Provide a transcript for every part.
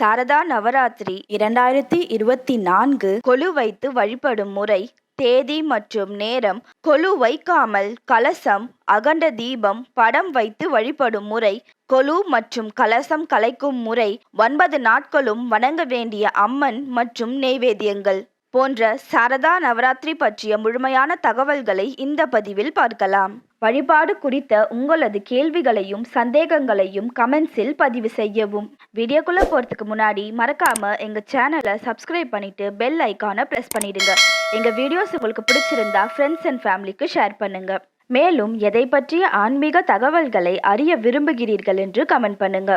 சாரதா நவராத்திரி இரண்டாயிரத்தி இருபத்தி நான்கு கொலு வைத்து வழிபடும் முறை தேதி மற்றும் நேரம் கொலு வைக்காமல் கலசம் அகண்ட தீபம் படம் வைத்து வழிபடும் முறை கொலு மற்றும் கலசம் கலைக்கும் முறை ஒன்பது நாட்களும் வணங்க வேண்டிய அம்மன் மற்றும் நெய்வேத்தியங்கள் போன்ற சாரதா நவராத்திரி பற்றிய முழுமையான தகவல்களை இந்த பதிவில் பார்க்கலாம். வழிபாடு குறித்த உங்களது கேள்விகளையும் சந்தேகங்களையும் கமெண்ட்ஸில் பதிவு செய்யவும். வீடியோக்குள்ள போறதுக்கு முன்னாடி மறக்காம எங்க சேனலை சப்ஸ்கிரைப் பண்ணிட்டு பெல் ஐக்கானை பிரஸ் பண்ணிடுங்க. எங்க வீடியோஸ் உங்களுக்கு பிடிச்சிருந்தா ஃப்ரெண்ட்ஸ் அண்ட் ஃபேமிலிக்கு ஷேர் பண்ணுங்க. மேலும் எதை பற்றிய ஆன்மீக தகவல்களை அறிய விரும்புகிறீர்கள் என்று கமெண்ட் பண்ணுங்க.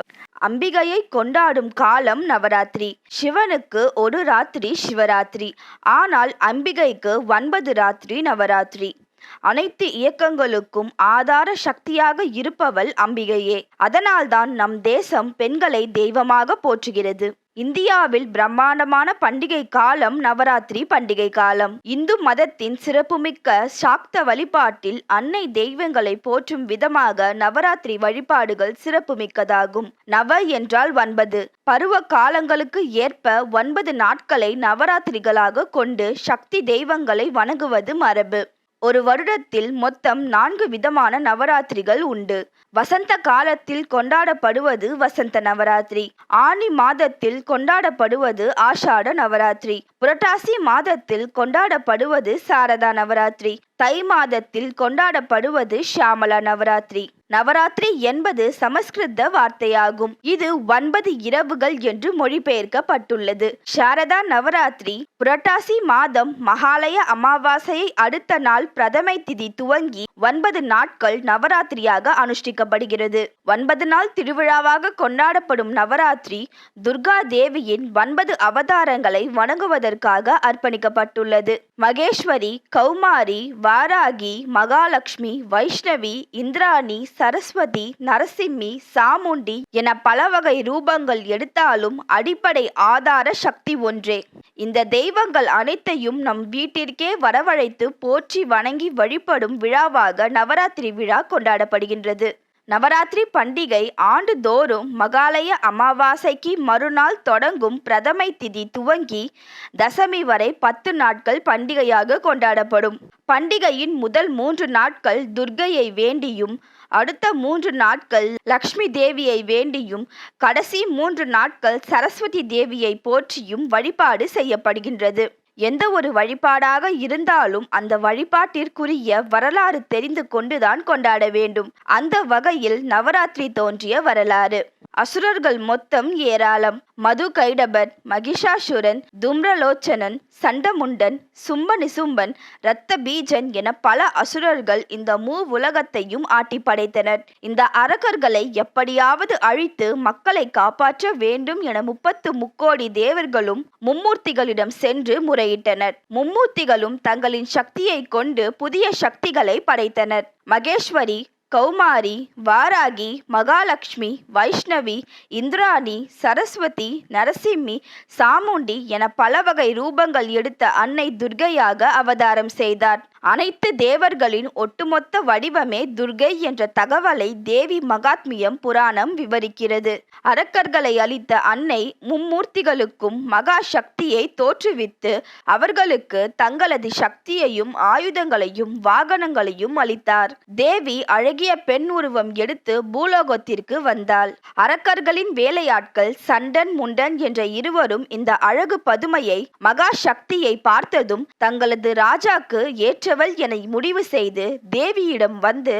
அம்பிகையை கொண்டாடும் காலம் நவராத்திரி. சிவனுக்கு ஒரு ராத்திரி சிவராத்திரி. ஆனால் அம்பிகைக்கு ஒன்பது ராத்திரி நவராத்திரி. அனைத்து இயக்கங்களுக்கும் ஆதார சக்தியாக இருப்பவள் அம்பிகையே. அதனால்தான் நம் தேசம் பெண்களை தெய்வமாக போற்றுகிறது. இந்தியாவில் பிரம்மாண்டமான பண்டிகை காலம் நவராத்திரி பண்டிகை காலம். இந்து மதத்தின் சிறப்புமிக்க சாக்த வழிபாட்டில் அன்னை தெய்வங்களை போற்றும் விதமாக நவராத்திரி வழிபாடுகள் சிறப்புமிக்கதாகும். நவ என்றால் ஒன்பது. பருவ காலங்களுக்கு ஏற்ப ஒன்பது நாட்களை நவராத்திரிகளாக கொண்டு சக்தி தெய்வங்களை வணங்குவது மரபு. ஒரு வருடத்தில் மொத்தம் நான்கு விதமான நவராத்திரிகள் உண்டு. வசந்த காலத்தில் கொண்டாடப்படுவது வசந்த நவராத்திரி. ஆனி மாதத்தில் கொண்டாடப்படுவது ஆஷாட நவராத்திரி. புரட்டாசி மாதத்தில் கொண்டாடப்படுவது சாரதா நவராத்திரி. தை மாதத்தில் கொண்டாடப்படுவது ஷியாமலா நவராத்திரி. நவராத்திரி என்பது சமஸ்கிருத வார்த்தையாகும். இது ஒன்பது இரவுகள் என்று மொழிபெயர்க்கப்பட்டுள்ளது. சாரதா நவராத்திரி புரட்டாசி மாதம் மகாலய அமாவாசையை அடுத்த நாள் பிரதமை திதி துவங்கி ஒன்பது நாட்கள் நவராத்திரியாக அனுஷ்டிக்கப்படுகிறது. ஒன்பது நாள் திருவிழாவாக கொண்டாடப்படும் நவராத்திரி துர்கா தேவியின் ஒன்பது அவதாரங்களை வணங்குவதற்காக அர்ப்பணிக்கப்பட்டுள்ளது. மகேஸ்வரி கௌமாரி வாராகி மகாலட்சுமி வைஷ்ணவி இந்திராணி சரஸ்வதி நரசிம்மி சாமுண்டி என பல வகை ரூபங்கள் எடுத்தாலும் அடிப்படை ஆதார சக்தி ஒன்றே. இந்த தெய்வங்கள் அனைத்தையும் நம் வீட்டிற்கே வரவழைத்து போற்றி வணங்கி வழிபடும் விழாவாக நவராத்திரி விழா கொண்டாடப்படுகின்றது. நவராத்திரி பண்டிகை ஆண்டுதோறும் மகாலய அமாவாசைக்கு மறுநாள் தொடங்கும் பிரதமை திதி துவங்கி தசமி வரை பத்து நாட்கள் பண்டிகையாக கொண்டாடப்படும். பண்டிகையின் முதல் மூன்று நாட்கள் துர்கையை வேண்டியும் அடுத்த மூன்று நாட்கள் லக்ஷ்மி தேவியை வேண்டியும் கடைசி மூன்று நாட்கள் சரஸ்வதி தேவியை போற்றியும் வழிபாடு செய்யப்படுகின்றது. எந்த ஒரு வழிபாடாக இருந்தாலும் அந்த வழிபாட்டிற்குரிய வரலாறு தெரிந்து கொண்டுதான் கொண்டாட வேண்டும். அந்த வகையில் நவராத்திரி தோன்றிய வரலாறு. அசுரர்கள் மொத்தம் ஏராளம். மது கைடபர் மகிஷாசுரன் தும்ரலோச்சனன் சண்டமுண்டன் சும்ப நிசும்பன் இரத்த பீஜன் என பல அசுரர்கள் இந்த மூ உலகத்தையும் ஆட்டி படைத்தனர். இந்த அரக்கர்களை எப்படியாவது அழித்து மக்களை காப்பாற்ற வேண்டும் என முப்பத்து முக்கோடி தேவர்களும் மும்மூர்த்திகளிடம் சென்று முறையிட்டனர். மும்மூர்த்திகளும் தங்களின் சக்தியை கொண்டு புதிய சக்திகளை படைத்தனர். மகேஸ்வரி கௌமாரி வாராகி மகாலட்சுமி வைஷ்ணவி இந்திராணி சரஸ்வதி நரசிம்மி சாமுண்டி என பல வகை ரூபங்கள் எடுத்த அன்னை துர்கையாக அவதாரம் செய்தார். அனைத்து தேவர்களின் ஒட்டுமொத்த வடிவமே துர்கை என்ற தகவலை தேவி மகாத்மியம் புராணம் விவரிக்கிறது. அரக்கர்களை அளித்த அன்னை மும்மூர்த்திகளுக்கும் மகா சக்தியை தோற்றுவித்து அவர்களுக்கு தங்களது சக்தியையும் ஆயுதங்களையும் வாகனங்களையும் அளித்தார். தேவி அழகிய பெண் உருவம் எடுத்து பூலோகத்திற்கு வந்தாள். அரக்கர்களின் வேலையாட்கள் சண்டன் முண்டன் என்ற இருவரும் இந்த அழகு பதுமையை மகா சக்தியை பார்த்ததும் தங்களது ராஜாக்கு ஏற்ற பெற்றவள் என முடிவு செய்து தேவியிடம் வந்து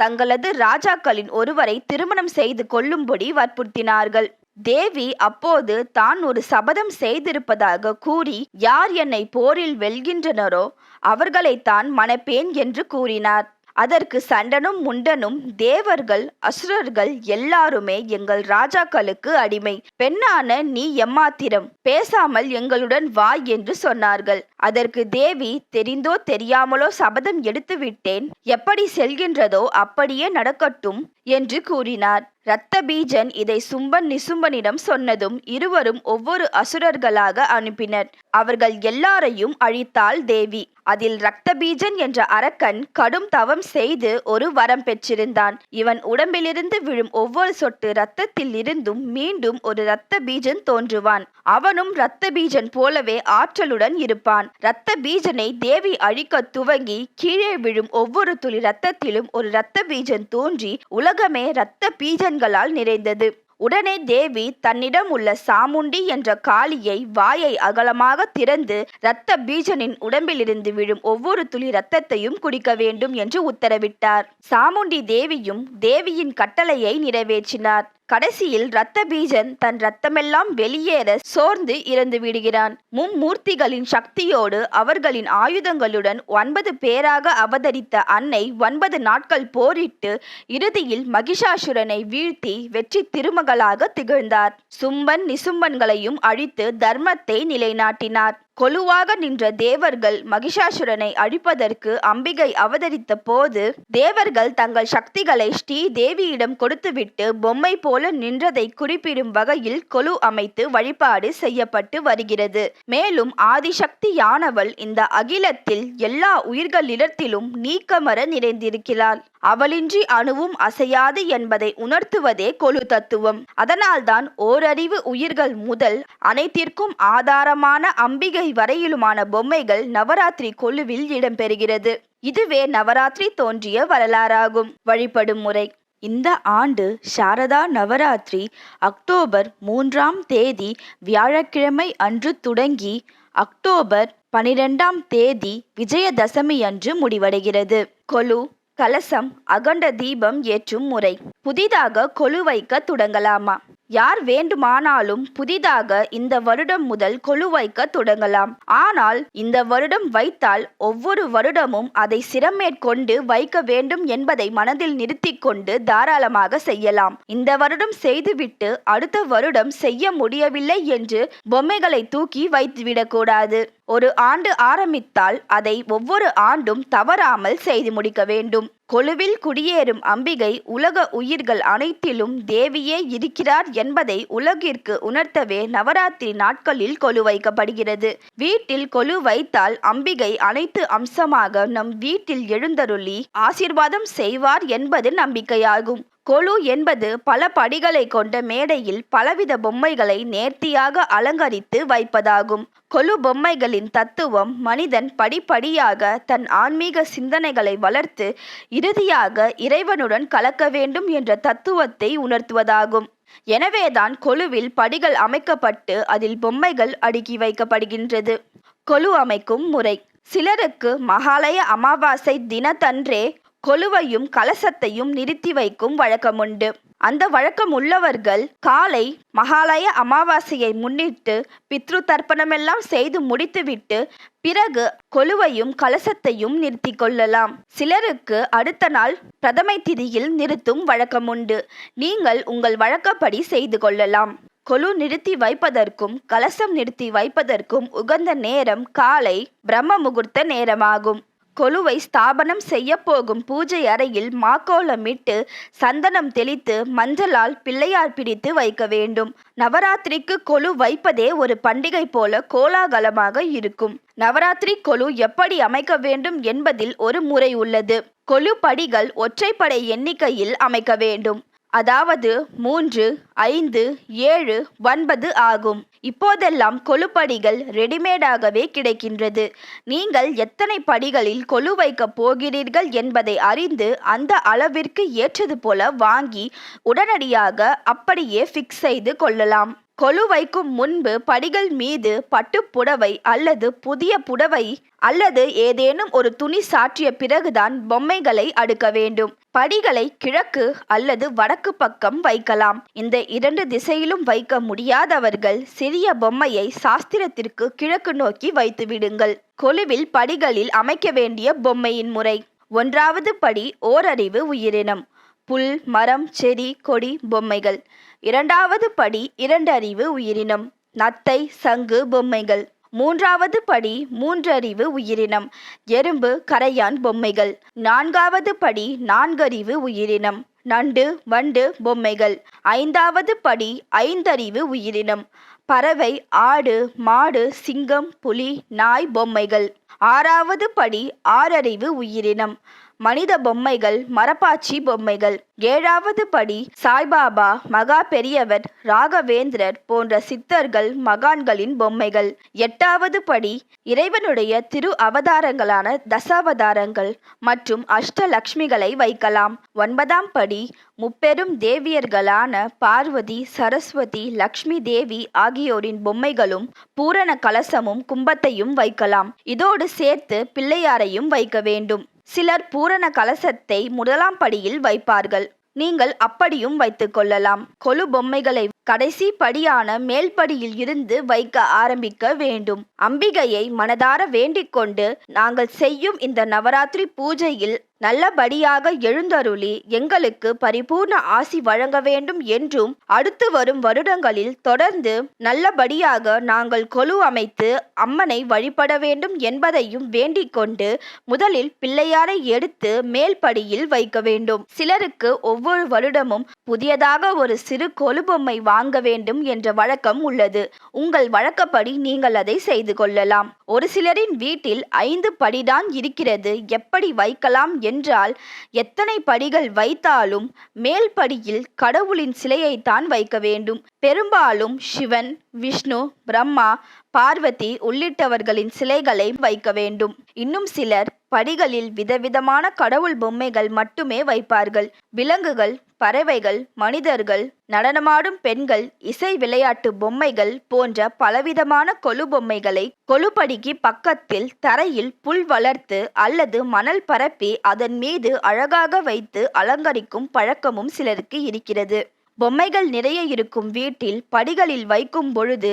தங்களது ராஜாக்களின் ஒருவரை திருமணம் செய்து கொள்ளும்படி வற்புறுத்தினார்கள். தேவி அப்போது தான் ஒரு சபதம் செய்திருப்பதாக கூறி யார் என்னை போரில் வெல்கின்றனரோ அவர்களைத்தான் மணப்பேன் என்று கூறினார். அதற்கு சண்டனும் முண்டனும் தேவர்கள் அசுரர்கள் எல்லாருமே எங்கள் ராஜாக்களுக்கு அடிமை. பெண்ணான நீ எம்மாத்திரம் பேசாமல் எங்களுடன் வா என்று சொன்னார்கள். அதற்கு தேவி தெரிந்தோ தெரியாமலோ சபதம் எடுத்துவிட்டேன். எப்படி செல்கின்றதோ அப்படியே நடக்கட்டும். என்று கூறினார். இரத்த பீஜன் இதை சும்பன் நிசும்பனிடம் சொன்னதும் இருவரும் ஒவ்வொரு அசுரர்களாக அனுப்பினர். அவர்கள் எல்லாரையும் அழித்தாள் தேவி. அதில் ரத்த பீஜன் என்ற அரக்கன் கடும் தவம் செய்து ஒரு வரம் பெற்றிருந்தான். இவன் உடம்பிலிருந்து விழும் ஒவ்வொரு சொட்டு இரத்தத்தில் இருந்தும் மீண்டும் ஒரு இரத்த பீஜன் தோன்றுவான். அவனும் இரத்த பீஜன் போலவே ஆற்றலுடன் இருப்பான். இரத்த பீஜனை தேவி அழிக்க துவங்கி கீழே விழும் ஒவ்வொரு துளி இரத்தத்திலும் ஒரு இரத்த பீஜன் தோன்றி உலகமே இரத்த பீஜன்களால் நிறைந்தது. உடனே தேவி தன்னிடம் உள்ள சாமுண்டி என்ற காளியை வாயை அகலமாக திறந்து இரத்த பீஜனின் உடம்பிலிருந்து விழும் ஒவ்வொரு துளி இரத்தத்தையும் குடிக்க வேண்டும் என்று உத்தரவிட்டார். சாமுண்டி தேவியும் தேவியின் கட்டளையை நிறைவேற்றினார். கடைசியில் இரத்த பீஜன் தன் ரத்தமெல்லாம் வெளியேற சோர்ந்து இறந்து விடுகிறான். மும்மூர்த்திகளின் சக்தியோடு அவர்களின் ஆயுதங்களுடன் ஒன்பது பேராக அவதரித்த அன்னை ஒன்பது நாட்கள் போரிட்டு இறுதியில் மகிஷாசுரனை வீழ்த்தி வெற்றி திருமகளாக திகழ்ந்தார். சும்பன் நிசும்பன்களையும் அழித்து தர்மத்தை நிலைநாட்டினார். கொலுவாக நின்ற தேவர்கள் மகிஷாசுரனை அழிப்பதற்கு அம்பிகை அவதரித்த போது தேவர்கள் தங்கள் சக்திகளை ஸ்ரீ தேவியிடம் கொடுத்துவிட்டு பொம்மை போல நின்றதை குறிப்பிடும் வகையில் கொலு அமைத்து வழிபாடு செய்யப்பட்டு வருகிறது. மேலும் ஆதிசக்தியானவள் இந்த அகிலத்தில் எல்லா உயிர்களிடத்திலும் நீக்கமர நிறைந்திருக்கிறாள். அவளின்றி அணுவும் அசையாது என்பதை உணர்த்துவதே கொலு தத்துவம். அதனால்தான் ஓரறிவு உயிர்கள் முதல் அனைத்திற்கும் ஆதாரமான அம்பிகை வரையிலுமான பொம்மைகள் நவராத்திரி கொலுவில் இடம்பெறுகிறது. இதுவே நவராத்திரி தோன்றிய வரலாறாகும். வழிபடும் முறை. இந்த ஆண்டு சாரதா நவராத்திரி அக்டோபர் மூன்றாம் தேதி வியாழக்கிழமை அன்று தொடங்கி அக்டோபர் பனிரெண்டாம் தேதி விஜயதசமி அன்று முடிவடைகிறது. கொலு கலசம் அகண்ட தீபம் ஏற்றும் முறை. புதிதாக கொலு வைக்க தொடங்கலாமா? யார் வேண்டுமானாலும் புதிதாக இந்த வருடம் முதல் கொலு வைக்க தொடங்கலாம். ஆனால் இந்த வருடம் வைத்தால் ஒவ்வொரு வருடமும் அதை சிரமேற்கொண்டு வைக்க வேண்டும் என்பதை மனதில் நிறுத்தி கொண்டு தாராளமாக செய்யலாம். இந்த வருடம் செய்துவிட்டு அடுத்த வருடம் செய்ய முடியவில்லை என்று பொம்மைகளை தூக்கி வைத்துவிடக்கூடாது ஒரு ஆண்டு ஆரம்பித்தால் அதை ஒவ்வொரு ஆண்டும் தவறாமல் செய்து முடிக்க வேண்டும். கொலுவில் குடியேறும் அம்பிகை உலக உயிர்கள் அனைத்திலும் தேவியே இருக்கிறார் என்பதை உலகிற்கு உணர்த்தவே நவராத்திரி நாட்களில் கொலு வைக்கப்படுகிறது. வீட்டில் கொலு வைத்தால் அம்பிகை அனைத்து அம்சமாக நம் வீட்டில் எழுந்தருளி ஆசிர்வாதம் செய்வார் என்பது நம்பிக்கையாகும். கொலு என்பது பல படிகளை கொண்ட மேடையில் பலவித பொம்மைகளை நேர்த்தியாக அலங்கரித்து வைப்பதாகும். கொலு பொம்மைகளின் தத்துவம் மனிதன் படிப்படியாக தன் ஆன்மீக சிந்தனைகளை வளர்த்து இறுதியாக இறைவனுடன் கலக்க வேண்டும் என்ற தத்துவத்தை உணர்த்துவதாகும். எனவேதான் கொலுவில் படிகள் அமைக்கப்பட்டு அதில் பொம்மைகள் அடுக்கி வைக்கப்படுகின்றது. கொலு அமைக்கும் முறை. சிலருக்கு மகாலய அமாவாசை தினத்தன்றே கொலுவையும் கலசத்தையும் நிறுத்தி வைக்கும் வழக்கமுண்டு. அந்த வழக்கம் உள்ளவர்கள் காலை மகாலய அமாவாசையை முன்னிட்டு பித்ரு தர்ப்பணமெல்லாம் செய்து முடித்துவிட்டு பிறகு கொலுவையும் கலசத்தையும் நிறுத்தி கொள்ளலாம். சிலருக்கு அடுத்த நாள் பிரதமை திதியில் நிறுத்தும் வழக்கமுண்டு. நீங்கள் உங்கள் வழக்கப்படி செய்து கொள்ளலாம். கொலு நிறுத்தி வைப்பதற்கும் கலசம் நிறுத்தி வைப்பதற்கும் உகந்த நேரம் காலை பிரம்ம முகூர்த்த நேரமாகும். கொலுவை ஸ்தாபனம் செய்ய போகும் பூஜை அறையில் மாக்கோலமிட்டு சந்தனம் தெளித்து மஞ்சளால் பிள்ளையார் பிடித்து வைக்க வேண்டும். நவராத்திரிக்கு கொலு வைப்பதே ஒரு பண்டிகை போல கோலாகலமாக இருக்கும். நவராத்திரி கொலு எப்படி அமைக்க வேண்டும் என்பதில் ஒரு முறை உள்ளது. கொலு படிகள் ஒற்றைப்படை எண்ணிக்கையில் அமைக்க வேண்டும். அதாவது மூன்று ஐந்து ஏழு ஒன்பது ஆகும். இப்போதெல்லாம் கொலுப்படிகள் ரெடிமேடாகவே கிடைக்கின்றது. நீங்கள் எத்தனை படிகளில் கொலு வைக்கப் போகிறீர்கள் என்பதை அறிந்து அந்த அளவிற்கு ஏற்றது போல வாங்கி உடனடியாக அப்படியே ஃபிக்ஸ் செய்து கொள்ளலாம். கொலு வைக்கும் முன்பு படிகள் மீது பட்டுப்புடவை அல்லது புதிய புடவை அல்லது ஏதேனும் ஒரு துணி சாற்றிய பிறகுதான் பொம்மைகளை அடுக்க வேண்டும். படிகளை கிழக்கு அல்லது வடக்கு பக்கம் வைக்கலாம். இந்த இரண்டு திசையிலும் வைக்க முடியாதவர்கள் சிறிய பொம்மையை சாஸ்திரத்திற்கு கிழக்கு நோக்கி வைத்து விடுங்கள். கொலுவில் படிகளில் அமைக்க வேண்டிய பொம்மையின் முறை. ஒன்றாவது படி ஓரறிவு உயிரினம். புல் மரம் செடி கொடி பொம்மைகள். இரண்டாவது படி இரண்டறிவு உயிரினம். நத்தை சங்கு பொம்மைகள். மூன்றாவது படி மூன்றறிவு உயிரினம். எறும்பு கரையான் பொம்மைகள். நான்காவது படி நான்கறிவு உயிரினம். நண்டு வண்டு பொம்மைகள். ஐந்தாவது படி ஐந்தறிவு உயிரினம். பறவை ஆடு மாடு சிங்கம் புலி நாய் பொம்மைகள். ஆறாவது படி ஆறறிவு உயிரினம். மனித பொம்மைகள் மரப்பாச்சி பொம்மைகள். ஏழாவது படி சாய்பாபா மகா பெரியவர் ராகவேந்திரர் போன்ற சித்தர்கள் மகான்களின் பொம்மைகள். எட்டாவது படி இறைவனுடைய திரு அவதாரங்களான தசாவதாரங்கள் மற்றும் அஷ்டலக்ஷ்மிகளை வைக்கலாம். ஒன்பதாம் படி முப்பெரும் தேவியர்களான பார்வதி சரஸ்வதி லக்ஷ்மி தேவி ஆகியோரின் பொம்மைகளும் பூரண கலசமும் கும்பத்தையும் வைக்கலாம். இதோடு சேர்த்து பிள்ளையாரையும் வைக்க வேண்டும். சிலர் பூரண கலசத்தை முதலாம் படியில் வைப்பார்கள். நீங்கள் அப்படியும் வைத்துக் கொள்ளலாம். கொலு பொம்மைகளை கடைசி படியான மேல்படியில் இருந்து வைக்க ஆரம்பிக்க வேண்டும். அம்பிகையை மனதார வேண்டிக் கொண்டு நாங்கள் செய்யும் இந்த நவராத்திரி பூஜையில் நல்லபடியாக எழுந்தருளி எங்களுக்கு பரிபூர்ண ஆசி வழங்க வேண்டும் என்றும் அடுத்து வரும் வருடங்களில் தொடர்ந்து நல்லபடியாக நாங்கள் கொலு அமைத்து அம்மனை வழிபட வேண்டும் என்பதையும் வேண்டிக் கொண்டு முதலில் பிள்ளையாரை எடுத்து மேல்படியில் வைக்க வேண்டும். சிலருக்கு ஒவ்வொரு வருடமும் புதியதாக ஒரு சிறு கொலு பொம்மை வாங்க வேண்டும் என்ற வழக்கம் உள்ளது. உங்கள் வழக்கப்படி நீங்கள் அதை செய்து கொள்ளலாம். ஒரு சிலரின் வீட்டில் ஐந்து படிதான் இருக்கிறது. எப்படி வைக்கலாம் என்றால் எத்தனை படிகள் வைத்தாலும் மேல் படியில் கடவுளின் சிலையைத்தான் வைக்க வேண்டும். பெரும்பாலும் சிவன் விஷ்ணு பிரம்மா பார்வதி உள்ளிட்டவர்களின் சிலைகளை வைக்க வேண்டும். இன்னும் சிலர் படிகளில் விதவிதமான கடவுள் பொம்மைகள் மட்டுமே வைப்பார்கள். விலங்குகள் பறவைகள் மனிதர்கள் நடனமாடும் பெண்கள் இசை விளையாட்டு பொம்மைகள் போன்ற பலவிதமான கொலு பொம்மைகளை கொலுபடிக்கு பக்கத்தில் தரையில் புல் வளர்த்து அல்லது மணல் பரப்பி அதன் மீது அழகாக வைத்து அலங்கரிக்கும் பழக்கமும் சிலருக்கு இருக்கிறது. பொம்மைகள் நிறைய இருக்கும் வீட்டில் படிகளில் வைக்கும் பொழுது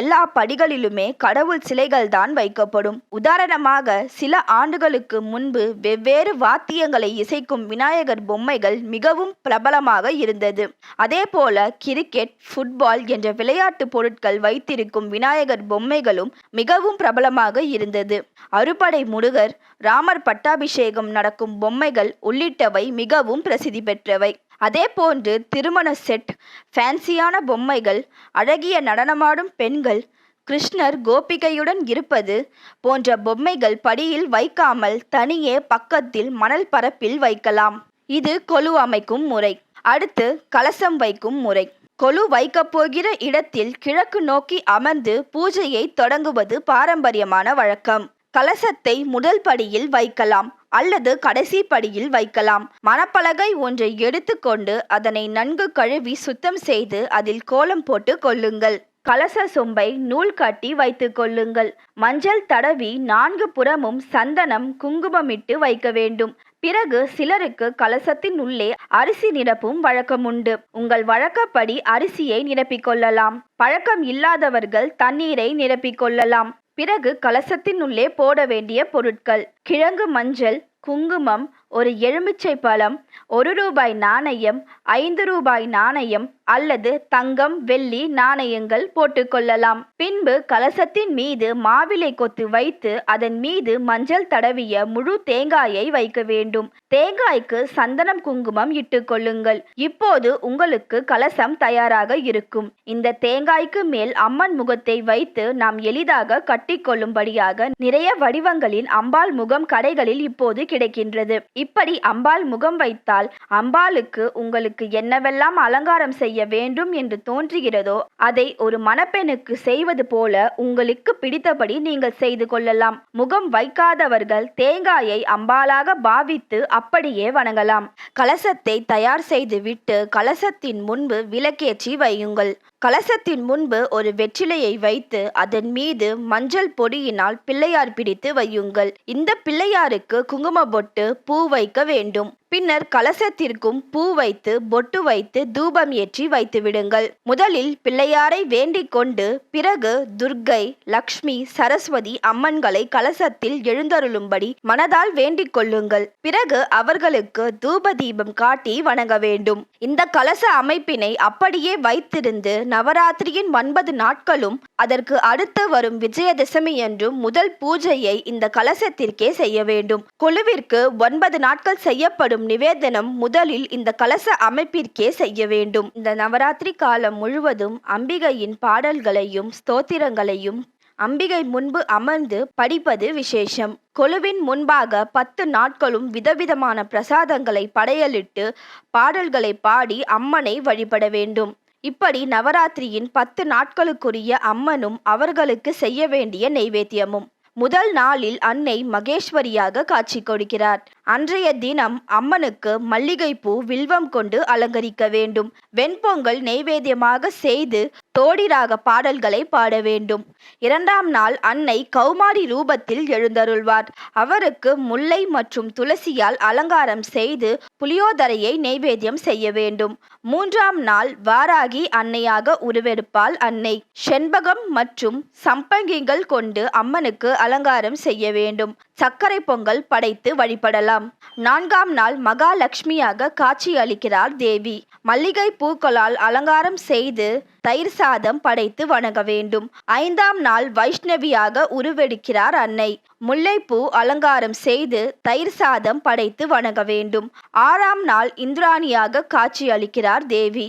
எல்லா படிகளிலுமே கடவுள் சிலைகள் தான் வைக்கப்படும். உதாரணமாக சில ஆண்டுகளுக்கு முன்பு வெவ்வேறு வாத்தியங்களை இசைக்கும் விநாயகர் பொம்மைகள் மிகவும் பிரபலமாக இருந்தது. அதே போல கிரிக்கெட் ஃபுட்பால் என்ற விளையாட்டு பொருட்கள் வைத்திருக்கும் விநாயகர் பொம்மைகளும் மிகவும் பிரபலமாக இருந்தது. அறுபடை முருகர் ராமர் பட்டாபிஷேகம் நடக்கும் பொம்மைகள் உள்ளிட்டவை மிகவும் பிரசித்தி பெற்றவை. அதே போன்று திருமண செட் ஃபேன்சியான பொம்மைகள் அழகிய நடனமாடும் பெண்கள் கிருஷ்ணர் கோபிகையுடன் இருப்பது போன்ற பொம்மைகள் படியில் வைக்காமல் தனியே பக்கத்தில் மணல் பரப்பில் வைக்கலாம். இது கொலு அமைக்கும் முறை. அடுத்து கலசம் வைக்கும் முறை. கொலு வைக்கப் போகிற இடத்தில் கிழக்கு நோக்கி அமர்ந்து பூஜையை தொடங்குவது பாரம்பரியமான வழக்கம். கலசத்தை முதல் படியில் வைக்கலாம் அல்லது கடைசி படியில் வைக்கலாம். மணப்பலகை ஒன்றை எடுத்துக்கொண்டு அதனை நன்கு கழுவி சுத்தம் செய்து அதில் கோலம் போட்டு கொள்ளுங்கள். கலச சொம்பை நூல் கட்டி வைத்துக் கொள்ளுங்கள். மஞ்சள் தடவி நான்கு புறமும் சந்தனம் குங்குமமிட்டு வைக்க வேண்டும். பிறகு சிலருக்கு கலசத்தின் உள்ளே அரிசி நிரப்பும் வழக்கமுண்டு உங்கள் வழக்கப்படி அரிசியை நிரப்பிக்கொள்ளலாம் பழக்கம் இல்லாதவர்கள் தண்ணீரை நிரப்பிக்கொள்ளலாம் பிறகு கலசத்தின் உள்ளே போட வேண்டிய பொருட்கள். கிழங்கு மஞ்சள் குங்குமம் ஒரு எலுமிச்சை பழம் ஒரு ரூபாய் நாணயம் ஐந்து ரூபாய் நாணயம் அல்லது தங்கம் வெள்ளி நாணயங்கள் போட்டுக்கொள்ளலாம் பின்பு கலசத்தின் மீது மாவிலை கொத்து வைத்து அதன் மீது மஞ்சள் தடவிய முழு தேங்காயை வைக்க வேண்டும். தேங்காய்க்கு சந்தனம் குங்குமம் இட்டு கொள்ளுங்கள். இப்போது உங்களுக்கு கலசம் தயாராக இருக்கும். இந்த தேங்காய்க்கு மேல் அம்மன் முகத்தை வைத்து நாம் எளிதாக கட்டிக்கொள்ளும்படியாக நிறைய வடிவங்களின் அம்பாள் முகம் கடைகளில் இப்போது கிடைக்கின்றது. இப்படி அம்பாள் முகம் வைத்தால் அம்பாளுக்கு உங்களுக்கு என்னவெல்லாம் அலங்காரம் செய்ய வேண்டும் என்று தோன்றுகிறதோ அதை ஒரு மணப்பெண்ணுக்கு செய்வது போல உங்களுக்கு பிடித்தபடி நீங்கள் செய்து கொள்ளலாம். முகம் வைக்காதவர்கள் தேங்காயை அம்பாளாக பாவித்து அப்படியே வணங்கலாம். கலசத்தை தயார் செய்து விட்டு கலசத்தின் முன்பு விளக்கேற்றி வையுங்கள். கலசத்தின் முன்பு ஒரு வெற்றிலையை வைத்து அதன் மீது மஞ்சள் பொடியினால் பிள்ளையார் பிடித்து வையுங்கள். இந்த பிள்ளையாருக்கு குங்கும பொட்டு பூ வைக்க வேண்டும். பின்னர் கலசத்திற்கும் பூ வைத்து பொட்டு வைத்து தூபம் ஏற்றி வைத்து விடுங்கள். முதலில் பிள்ளையாரை வேண்டிக் கொண்டு பிறகு துர்க்கை லக்ஷ்மி சரஸ்வதி அம்மன்களை கலசத்தில் எழுந்தருளும்படி மனதால் வேண்டிக் கொள்ளுங்கள். பிறகு அவர்களுக்கு தூப தீபம் காட்டி வணங்க வேண்டும். இந்த கலச அமைப்பினை அப்படியே வைத்திருந்து நவராத்திரியின் ஒன்பது நாட்களும் அதற்கு அடுத்து வரும் விஜயதசமி என்றும் முதல் பூஜையை இந்த கலசத்திற்கே செய்ய வேண்டும். குழுவிற்கு ஒன்பது நாட்கள் செய்யப்படும் வழிபடும் நிவேதனம் முதலில் இந்த கலச அமைப்பிற்கே செய்ய வேண்டும். இந்த நவராத்திரி காலம் முழுவதும் அம்பிகையின் பாடல்களையும் ஸ்தோத்திரங்களையும் அம்பிகை முன்பு அமர்ந்து படிப்பது விசேஷம். கொலுவின் முன்பாக பத்து நாட்களும் விதவிதமான பிரசாதங்களை படையலிட்டு பாடல்களை பாடி அம்மனை வழிபட வேண்டும். இப்படி நவராத்திரியின் பத்து நாட்களுக்குரிய அம்மனும் அவர்களுக்கு செய்ய வேண்டிய நைவேத்தியமும். முதல் நாளில் அன்னை மகேஸ்வரியாக காட்சி கொடுக்கிறார். அன்றைய தினம் அம்மனுக்கு மல்லிகைப்பூ வில்வம் கொண்டு அலங்கரிக்க வேண்டும். வெண்பொங்கல் நெய்வேத்தியமாக செய்து தோடிராக பாடல்களை பாட வேண்டும். இரண்டாம் நாள் அன்னை கௌமாரி ரூபத்தில் எழுந்தருள்வார். அவருக்கு முல்லை மற்றும் துளசியால் அலங்காரம் செய்து புளியோதரையை நெய்வேத்தியம் செய்ய வேண்டும். மூன்றாம் நாள் வாராகி அன்னையாக உருவெடுப்பாள் அன்னை. செண்பகம் மற்றும் சம்பங்கிகள் கொண்டு அம்மனுக்கு அலங்காரம் செய்ய வேண்டும். சர்க்கரை பொங்கல் படைத்து வழிபடலாம். நான்காம் நாள் மகாலட்சுமியாக காட்சி அளிக்கிறார் தேவி. மல்லிகை பூக்களால் அலங்காரம் செய்து தயிர் சாதம் படைத்து வணங்க வேண்டும். ஐந்தாம் நாள் வைஷ்ணவியாக உருவெடுக்கிறார் அன்னை. முல்லைப்பூ அலங்காரம் செய்து தயிர் சாதம் படைத்து வணங்க வேண்டும். ஆறாம் நாள் இந்திராணியாக காட்சி அளிக்கிறார் தேவி.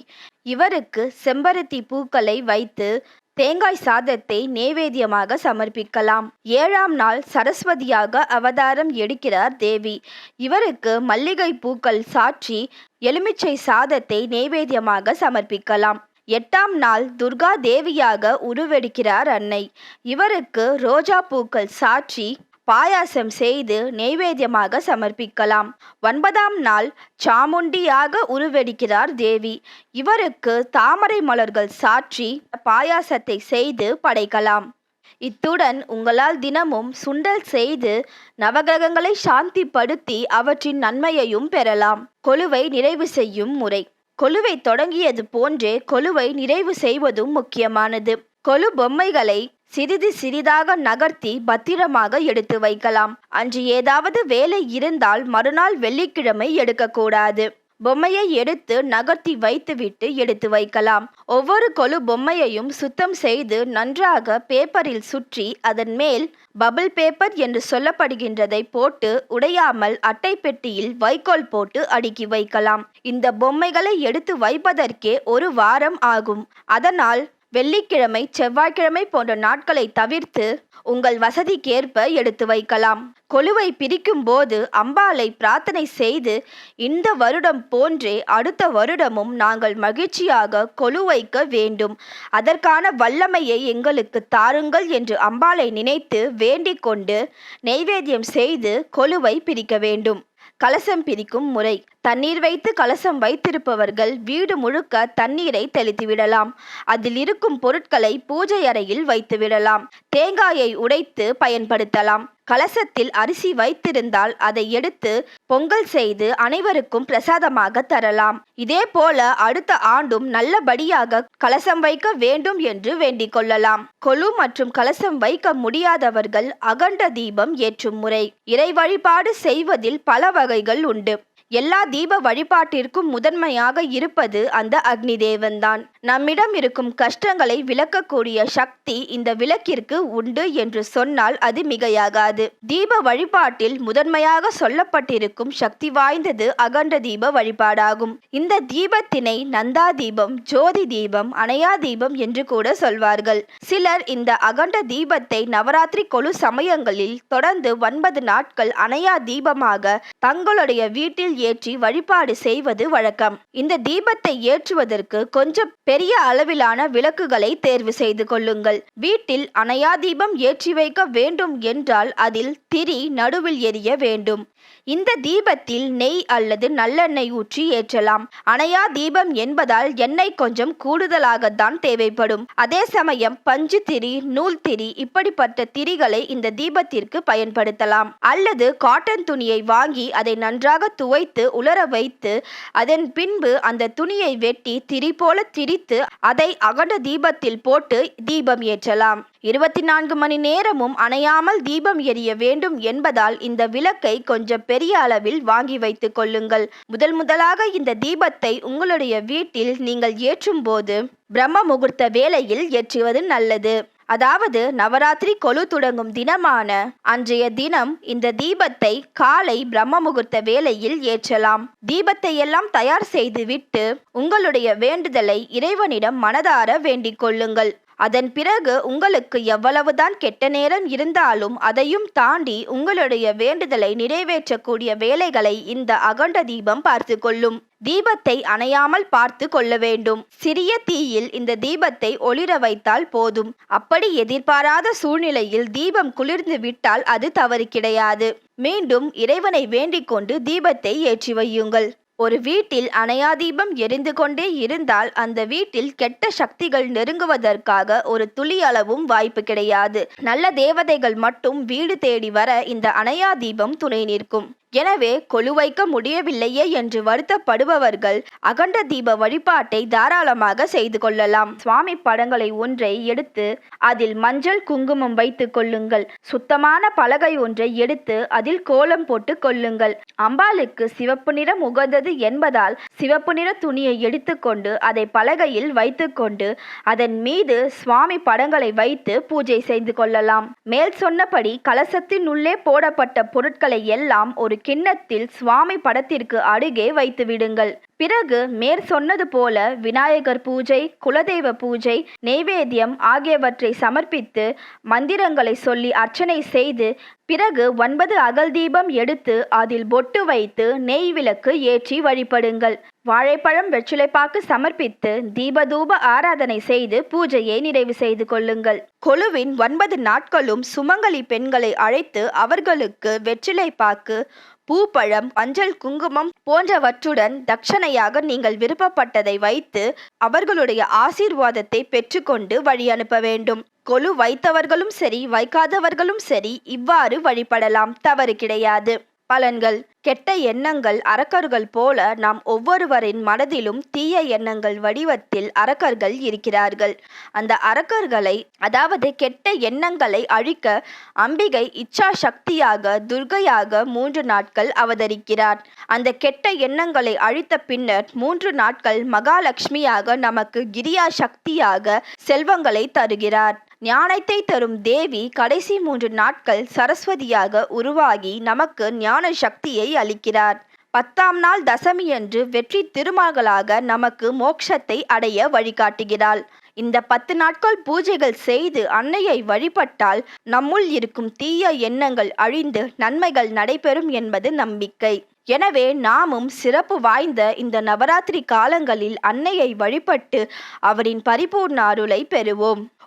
இவருக்கு செம்பருத்தி பூக்களை வைத்து தேங்காய் சாதத்தை நேவேத்தியமாக சமர்ப்பிக்கலாம். ஏழாம் நாள் சரஸ்வதியாக அவதாரம் எடுக்கிறார் தேவி. இவருக்கு மல்லிகை பூக்கள் சாற்றி எலுமிச்சை சாதத்தை நேவேத்தியமாக சமர்ப்பிக்கலாம். எட்டாம் நாள் துர்கா தேவியாக உருவெடுக்கிறார் அன்னை. இவருக்கு ரோஜா பூக்கள் சாற்றி பாயாசம் செய்து நெய்வேத்தியமாக சமர்ப்பிக்கலாம். ஒன்பதாம் நாள் சாமுண்டியாக உருவெடுக்கிறார் தேவி. இவருக்கு தாமரை மலர்கள் சாற்றி பாயாசத்தை செய்து படைக்கலாம். இத்துடன் உங்களால் தினமும் சுண்டல் செய்து நவகிரகங்களை சாந்திப்படுத்தி அவற்றின் நன்மையையும் பெறலாம். கொலுவை நிறைவு செய்யும் முறை. கொலுவை தொடங்கியது போன்றே கொலுவை நிறைவு செய்வதும் முக்கியமானது. கொலு பொம்மைகளை சிறிது சிறிதாக நகர்த்தி பத்திரமாக எடுத்து வைக்கலாம். அன்று ஏதாவது வேலை இருந்தால் மறுநாள் வெள்ளிக்கிழமை எடுக்கக்கூடாது. பொம்மையை எடுத்து நகர்த்தி வைத்துவிட்டு எடுத்து வைக்கலாம். ஒவ்வொரு கொலு பொம்மையையும் சுத்தம் செய்து நன்றாக பேப்பரில் சுற்றி அதன் மேல் பபிள் பேப்பர் என்று சொல்லப்படுகின்றதை போட்டு உடையாமல் அட்டை பெட்டியில் வைக்கோல் போட்டு அடுக்கி வைக்கலாம். இந்த பொம்மைகளை எடுத்து வைப்பதற்கே ஒரு வாரம் ஆகும். அதனால் வெள்ளிக்கிழமை செவ்வாய்க்கிழமை போன்ற நாட்களை தவிர்த்து உங்கள் வசதிக்கேற்ப எடுத்து வைக்கலாம். கொலுவை பிரிக்கும் போது அம்பாளை பிரார்த்தனை செய்து இந்த வருடம் போன்றே அடுத்த வருடமும் நாங்கள் மகிழ்ச்சியாக கொலு வைக்க வேண்டும். அதற்கான வல்லமையை எங்களுக்கு தாருங்கள் என்று அம்பாளை நினைத்து வேண்டிக் கொண்டு நெய்வேத்தியம் செய்து கொலுவை பிரிக்க வேண்டும். கலசம் பிரிக்கும் முறை. தண்ணீர் வைத்து கலசம் வைத்திருப்பவர்கள் வீடு முழுக்க தண்ணீரை தெளித்துவிடலாம். அதில் இருக்கும் பொருட்களை பூஜை அறையில் வைத்துவிடலாம். தேங்காயை உடைத்து பயன்படுத்தலாம். கலசத்தில் அரிசி வைத்திருந்தால் அதை எடுத்து பொங்கல் செய்து அனைவருக்கும் பிரசாதமாக தரலாம். இதே போல அடுத்த ஆண்டும் நல்லபடியாக கலசம் வைக்க வேண்டும் என்று வேண்டிக் கொள்ளலாம். கொலு மற்றும் கலசம் வைக்க முடியாதவர்கள் அகண்ட தீபம் ஏற்றும் முறை. இறை வழிபாடு செய்வதில் பல வகைகள் உண்டு. எல்லா தீப வழிபாட்டிற்கும் முதன்மையாக இருப்பது அந்த அக்னி தேவன்தான் நம்மிடம் இருக்கும் கஷ்டங்களை விளக்கக்கூடிய சக்தி இந்த விளக்கிற்கு உண்டு என்று சொன்னால் அது மிகையாகாது. தீப வழிபாட்டில் முதன்மையாக சொல்லப்பட்டிருக்கும் சக்தி வாய்ந்தது அகண்ட தீப வழிபாடாகும். இந்த தீபத்தினை நந்தா தீபம் ஜோதி தீபம் அணையா தீபம் என்று கூட சொல்வார்கள். சிலர் இந்த அகண்ட தீபத்தை நவராத்திரி கொலு சமயங்களில் தொடர்ந்து ஒன்பது நாட்கள் அணையா தீபமாக தங்களுடைய வீட்டில் ஏற்றி வழிபாடு செய்வது வழக்கம். இந்த தீபத்தை ஏற்றுவதற்கு கொஞ்சம் பெரிய அளவிலான விளக்குகளை தேர்வு செய்து கொள்ளுங்கள். வீட்டில் அணையா தீபம் ஏற்றி வைக்க வேண்டும் என்றால் அதில் திரி நடுவில் எரிய வேண்டும். இந்த தீபத்தில் நெய் அல்லது நல்லெண்ணெய் ஊற்றி ஏற்றலாம். அணையா தீபம் என்பதால் எண்ணெய் கொஞ்சம் கூடுதலாகத்தான் தேவைப்படும். அதே சமயம் பஞ்சு திரி நூல் திரி இப்படிப்பட்ட திரிகளை இந்த தீபத்திற்கு பயன்படுத்தலாம். அல்லது காட்டன் துணியை வாங்கி அதை நன்றாக துவைத்து உலர வைத்து அதன் பின்பு அந்த துணியை வெட்டி திரி போல திரித்து அதை அகண்ட தீபத்தில் போட்டு தீபம் ஏற்றலாம். இருபத்தி நான்கு மணி நேரமும் அணையாமல் தீபம் எரிய வேண்டும் என்பதால் இந்த விளக்கை கொஞ்சம் பெரிய அளவில் வாங்கி வைத்துக் கொள்ளுங்கள். முதல் முதலாக இந்த தீபத்தை உங்களுடைய வீட்டில் நீங்கள் ஏற்றும் போது பிரம்ம முகூர்த்த வேளையில் ஏற்றுவது நல்லது. அதாவது நவராத்திரி கொலு தொடங்கும் தினமான அன்றைய தினம் இந்த தீபத்தை காலை பிரம்ம முகூர்த்த வேளையில் ஏற்றலாம். தீபத்தை எல்லாம் தயார் செய்துவிட்டு உங்களுடைய வேண்டுதலை இறைவனிடம் மனதார வேண்டிக் கொள்ளுங்கள். அதன் பிறகு உங்களுக்கு எவ்வளவுதான் கெட்ட நேரம் இருந்தாலும் அதையும் தாண்டி உங்களுடைய வேண்டுதலை நிறைவேற்றக்கூடிய வேலைகளை இந்த அகண்ட தீபம் பார்த்து கொள்ளும் தீபத்தை அணையாமல் பார்த்து கொள்ள வேண்டும். சிறிய தீயில் இந்த தீபத்தை ஒளிர வைத்தால் போதும். அப்படி எதிர்பாராத சூழ்நிலையில் தீபம் குளிர்ந்து விட்டால் அது தவறு கிடையாது. மீண்டும் இறைவனை வேண்டிக் கொண்டு தீபத்தை ஏற்றி வையுங்கள். ஒரு வீட்டில் அணையா தீபம் எரிந்து கொண்டே இருந்தால் அந்த வீட்டில் கெட்ட சக்திகள் நெருங்குவதற்காக ஒரு துளி அளவும் வாய்ப்பு கிடையாது. நல்ல தேவதைகள் மட்டும் வீடு தேடி வர இந்த அணையா தீபம் துணை நிற்கும். எனவே கொலு வைக்க முடியவில்லையே என்று வருத்தப்படுபவர்கள் அகண்ட தீப வழிபாட்டை தாராளமாக செய்து கொள்ளலாம். சுவாமி படங்களை ஒன்றை எடுத்து அதில் மஞ்சள் குங்குமம் வைத்துக் கொள்ளுங்கள். சுத்தமான பலகை ஒன்றை எடுத்து அதில் கோலம் போட்டு கொள்ளுங்கள். அம்பாளுக்கு சிவப்பு நிறம் உகந்தது என்பதால் சிவப்பு நிற துணியை எடுத்துக்கொண்டு அதை பலகையில் வைத்துக்கொண்டு அதன் மீது சுவாமி படங்களை வைத்து பூஜை செய்து கொள்ளலாம். மேல் சொன்னபடி கலசத்தின் உள்ளே போடப்பட்ட பொருட்களை எல்லாம் ஒரு கிண்ணத்தில் சுவாமி படத்திற்கு அருகே வைத்து விடுங்கள். பிறகு மேற் சொன்னது போல விநாயகர் பூஜை குலதெய்வ பூஜை நெய்வேத்தியம் ஆகியவற்றை சமர்ப்பித்து மந்திரங்களை சொல்லி அர்ச்சனை செய்து பிறகு ஒன்பது அகல் தீபம் எடுத்து அதில் பொட்டு வைத்து நெய் விளக்கு ஏற்றி வழிபடுங்கள். வாழைப்பழம் வெற்றிலைப்பாக்கு சமர்ப்பித்து தீபதூப ஆராதனை செய்து பூஜையை நிறைவு செய்து கொள்ளுங்கள். கொலுவின் ஒன்பது நாட்களும் சுமங்கலி பெண்களை அழைத்து அவர்களுக்கு வெற்றிலைப்பாக்கு பூப்பழம் மஞ்சள் குங்குமம் போன்றவற்றுடன் தட்சணையாக நீங்கள் விருப்பப்பட்டதை வைத்து அவர்களுடைய ஆசீர்வாதத்தை பெற்றுக்கொண்டு வழி அனுப்ப வேண்டும். கொலு வைத்தவர்களும் சரி வைக்காதவர்களும் சரி இவ்வாறு வழிபடலாம். தவறு கிடையாது. பலன்கள். கெட்ட எண்ணங்கள் அரக்கர்கள் போல நாம் ஒவ்வொருவரின் மனதிலும் தீய எண்ணங்கள் வடிவத்தில் அரக்கர்கள் இருக்கிறார்கள். அந்த அரக்கர்களை அதாவது கெட்ட எண்ணங்களை அழிக்க அம்பிகை இச்சா சக்தியாக துர்கையாக மூன்று நாட்கள் அவதரிக்கிறார். அந்த கெட்ட எண்ணங்களை அழித்த பின்னர் மூன்று நாட்கள் மகாலட்சுமியாக நமக்கு கிரியா சக்தியாக செல்வங்களை தருகிறார். ஞானத்தை தரும் தேவி கடைசி மூன்று நாட்கள் சரஸ்வதியாக உருவாகி நமக்கு ஞான சக்தியை அளிக்கிறார். பத்தாம் நாள் தசமியன்று வெற்றி திருமகளாக நமக்கு மோட்சத்தை அடைய வழிகாட்டுகிறாள். இந்த பத்து நாட்கள் பூஜைகள் செய்து அன்னையை வழிபட்டால் நம்முள் இருக்கும் தீய எண்ணங்கள் அழிந்து நன்மைகள் நடைபெறும் என்பது நம்பிக்கை. எனவே நாமும் சிறப்பு வாய்ந்த இந்த நவராத்திரி காலங்களில் அன்னையை வழிபட்டு அவரின் பரிபூர்ண அருளை பெறுவோம்.